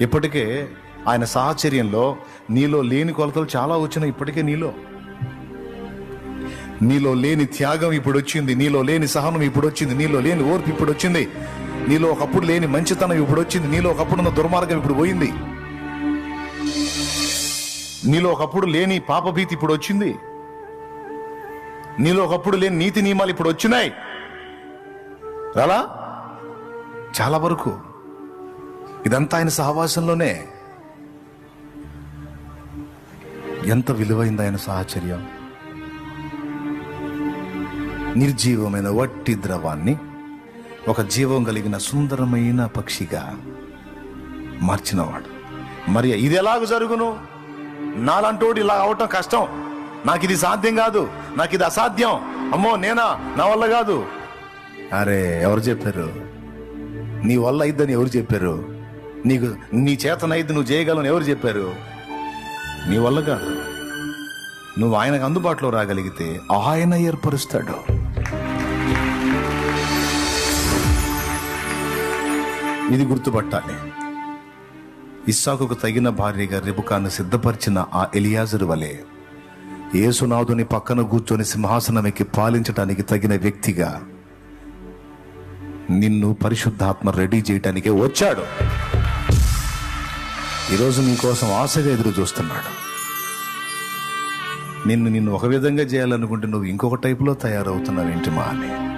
ఇప్పటికే ఆయన సాహచర్యంలో నీలో లేని కొలతలు చాలా వచ్చినాయి. ఇప్పటికే నీలో. నీలో లేని త్యాగం ఇప్పుడు వచ్చింది. నీలో లేని సహనం ఇప్పుడు వచ్చింది. నీలో లేని ఓర్పు ఇప్పుడు వచ్చింది. నీలో ఒకప్పుడు లేని మంచితనం ఇప్పుడు వచ్చింది. నీలో ఒకప్పుడు ఉన్న దుర్మార్గం ఇప్పుడు పోయింది. నీలో ఒకప్పుడు లేని పాపభీతి ఇప్పుడు వచ్చింది. నీలో ఒకప్పుడు లేని నీతి నియమాలు ఇప్పుడు వచ్చినాయి. రాలా? చాలా వరకు ఇదంతా ఆయన సహవాసంలోనే. ఎంత విలువైంది ఆయన సాహచర్యం. నిర్జీవమైన వట్టి ద్రవాన్ని ఒక జీవం కలిగిన సుందరమైన పక్షిగా మార్చినవాడు. మరి ఇది ఎలాగ జరుగును? నాలంటోడు ఇలా అవటం కష్టం. నాకు ఇది సాధ్యం కాదు. నాకు ఇది అసాధ్యం. అమ్మో నేనా? నా వల్ల కాదు. అరే ఎవరు చెప్పారు? నీ వల్ల ఇద్దని ఎవరు చెప్పారు? నీకు నీ చేతనైతే నువ్వు చేయగలను ఎవరు చెప్పారు? నీ వల్ల కాదు. నువ్వు ఆయనకు అందుబాటులో రాగలిగితే ఆయన ఏర్పరుస్తాడు. ఇది గుర్తుపట్టాలి. ఇస్సాకుకు తగిన భార్యగా రిబుకాను సిద్ధపరిచిన ఆ ఎలియాజరు వలె యేసునాథుని పక్కన కూర్చొని సింహాసనం ఎక్కి పాలించడానికి తగిన వ్యక్తిగా నిన్ను పరిశుద్ధాత్మ రెడీ చేయటానికే వచ్చాడు. ఈరోజు నీకోసం ఆశగా ఎదురు చూస్తున్నాడు. నిన్ను నిన్ను ఒక విధంగా చేయాలనుకుంటే నువ్వు ఇంకొక టైపులో తయారవుతున్నావు ఏంటి మా అని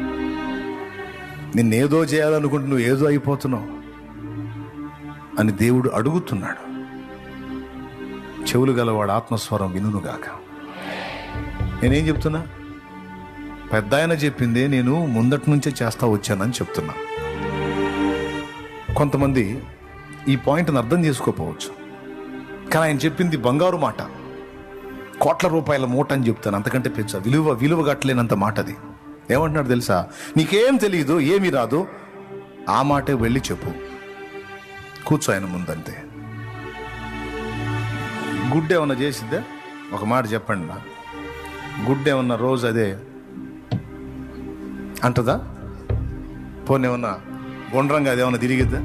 నిన్నేదో చేయాలనుకుంటే నువ్వు ఏదో అయిపోతున్నావు అని దేవుడు అడుగుతున్నాడు. చెవులు గలవాడు ఆత్మస్వరం వినుగాక నేనేం చెప్తున్నా? పెద్ద ఆయన చెప్పిందే నేను ముందటి నుంచే చేస్తా వచ్చానని చెప్తున్నా. కొంతమంది ఈ పాయింట్ని అర్థం చేసుకోపోవచ్చు కానీ ఆయన చెప్పింది బంగారు మాట. కోట్ల రూపాయల మూట అని చెప్తాను అంతకంటే పెంచా విలువ విలువ గట్టలేనంత మాట అది. ఏమంటున్నాడు తెలుసా? నీకేం తెలియదు ఏమీ రాదు. ఆ మాటే వెళ్ళి చెప్పు. కూర్చో ఆయన ముందంతే. గుడ్డ ఏమన్నా చేసిద్దా? ఒక మాట చెప్పండి నా గుడ్డ ఏమన్నా రోజు అదే అంటదా? పోనీ ఏమన్నా గుండ్రంగా అదేమన్నా తిరిగిద్దా?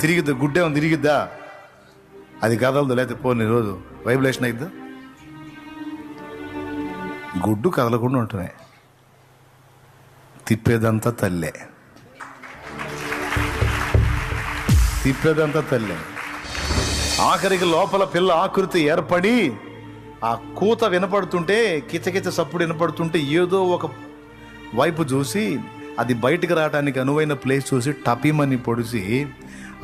తిరిగిద్దా? గుడ్డే ఉంది తిరిగిద్దా? అది కదలదు లేకపోతే పోనీ రోజు. వైబ్రేషన్ అయిద్దా? గుడ్డు కదలకుండా ఉంటున్నాయి తిప్పేదంతా తల్లే. తిప్పేదంతా తల్లే. ఆఖరికి లోపల పిల్ల ఆకృతి ఏర్పడి ఆ కూత వినపడుతుంటే కిచకిచ సప్పుడు వినపడుతుంటే ఏదో ఒక వైపు చూసి అది బయటికి రావడానికి అనువైన ప్లేస్ చూసి టపీమని పొడిసి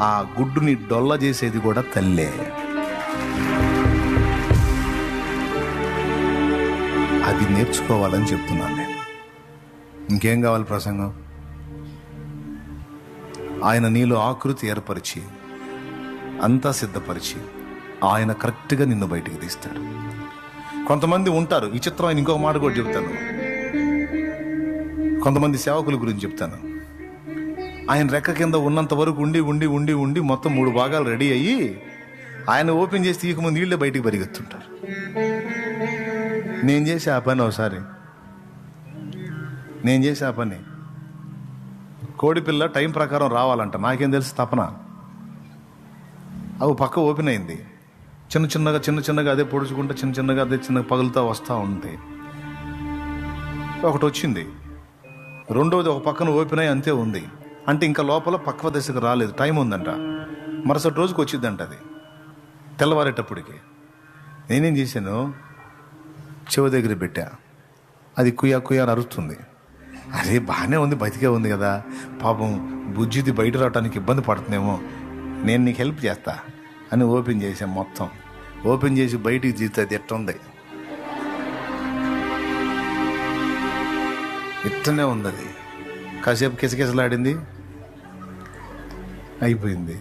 ఆ గుడ్డుని డొల్ల చేసేది కూడా తల్లే. అది నేర్చుకోవాలని చెప్తున్నాను నేను. ఇంకేం కావాలి ప్రసంగం? ఆయన నీలో ఆకృతి ఏర్పరిచి అంతా సిద్ధపరిచి ఆయన కరెక్ట్గా నిన్ను బయటికి తీస్తాడు. కొంతమంది ఉంటారు ఈ చిత్రం ఆయన ఇంకొక మాట కూడా చెప్తాను. కొంతమంది సేవకుల గురించి చెప్తాను. ఆయన రెక్క కింద ఉన్నంత వరకు ఉండి ఉండి ఉండి ఉండి మొత్తం మూడు భాగాలు రెడీ అయ్యి ఆయన ఓపెన్ చేసి తీయకముందు వీళ్ళే బయటికి పరిగెత్తుంటారు. నేను చేసే ఆ పని ఒకసారి. నేను చేసే ఆ పని. కోడిపిల్ల టైం ప్రకారం రావాలంట. నాకేం తెలుసు తపన. అవి పక్క ఓపెన్ అయింది. చిన్న చిన్నగా చిన్న చిన్నగా అదే పొడుచుకుంటూ చిన్న చిన్నగా అదే చిన్నగా పగులుతూ వస్తూ ఉంటాయి ఒకటి వచ్చింది రెండవది ఒక పక్కన ఓపెన్ అయి అంతే ఉంది. అంటే ఇంకా లోపల పక్వ దశకు రాలేదు. టైం ఉందంట. మరుసటి రోజుకి వచ్చిందంట అది. తెల్లవారేటప్పటికి. నేనేం చేశాను? చెవి దగ్గర పెట్టా. అది కుయా కుయా అరుస్తుంది. అరే బాగానే ఉంది బతికే ఉంది కదా. పాపం బుజ్జిది బయట రావడానికి ఇబ్బంది పడుతుందేమో. నేను నీకు హెల్ప్ చేస్తా అని ఓపెన్ చేసాం మొత్తం. ఓపెన్ చేసి బయటికి తీస్తే అది ఎట్టుంది? ఇట్టనే ఉంది అది. కాసేపు కిసకిసలాడింది. అయిపోయింది.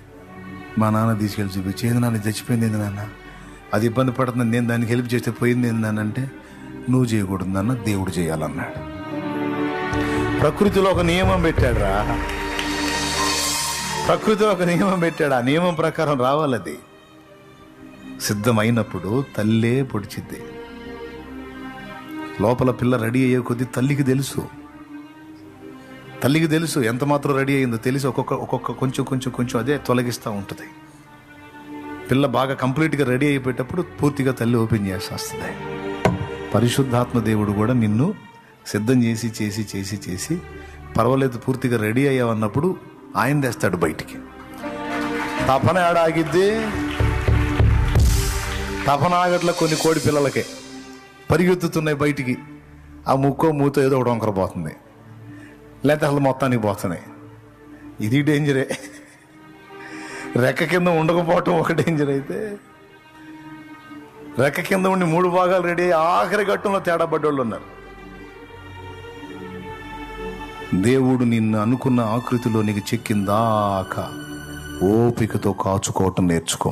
మా నాన్న తీసుకెళ్ళి చూపించి ఏంది నాన్న చచ్చిపోయింది ఏంది నాన్న? అది ఇబ్బంది పడుతుంది నేను దానికి హెల్ప్ చేస్తే పోయింది ఏంది నాన్న? అంటే నువ్వు చేయకూడదు నాన్న దేవుడు చేయాలన్నాడు. ప్రకృతిలో ఒక నియమం పెట్టాడు రా ప్రకృతిలో ఒక నియమం పెట్టాడు. ఆ నియమం ప్రకారం రావాలి అది సిద్ధమైనప్పుడు తల్లే పొడిచిద్ది. లోపల పిల్ల రెడీ అయ్యే కొద్దీ తల్లికి తెలుసు. తల్లికి తెలుసు ఎంత మాత్రం రెడీ అయిందో తెలిసి ఒక్కొక్క ఒక్కొక్క కొంచెం కొంచెం కొంచెం అదే తొలగిస్తూ ఉంటుంది. పిల్ల బాగా కంప్లీట్గా రెడీ అయిపోయేటప్పుడు పూర్తిగా తల్లి ఓపెన్ చేసేస్తుంది పరిశుద్ధాత్మ దేవుడు కూడా నిన్ను సిద్ధం చేసి చేసి చేసి చేసి పర్వాలేదు పూర్తిగా రెడీ అయ్యావన్నప్పుడు ఆయన తెస్తాడు బయటికి. తపన ఆడ ఆగిద్ది తపన ఆగట్ల కొన్ని కోడి పిల్లలకే. పరిగెత్తుతున్నాయి బయటికి. ఆ ముక్కో మూతో ఏదో ఒకటి వంకర పోతుంది లేకపోతే అసలు మొత్తానికి పోతున్నాయి. ఇది డేంజరే రెక్క కింద ఉండకపోవటం ఒక డేంజర్ అయితే రెక్క కింద ఉండి మూడు భాగాలు రెడీ అయ్యి ఆఖరి ఘట్టంలో తేడా పడ్డోళ్ళు ఉన్నారు. దేవుడు నిన్ను అనుకున్న ఆకృతిలో నీకు చెక్కిందాక ఓపికతో కాచుకోవటం నేర్చుకో.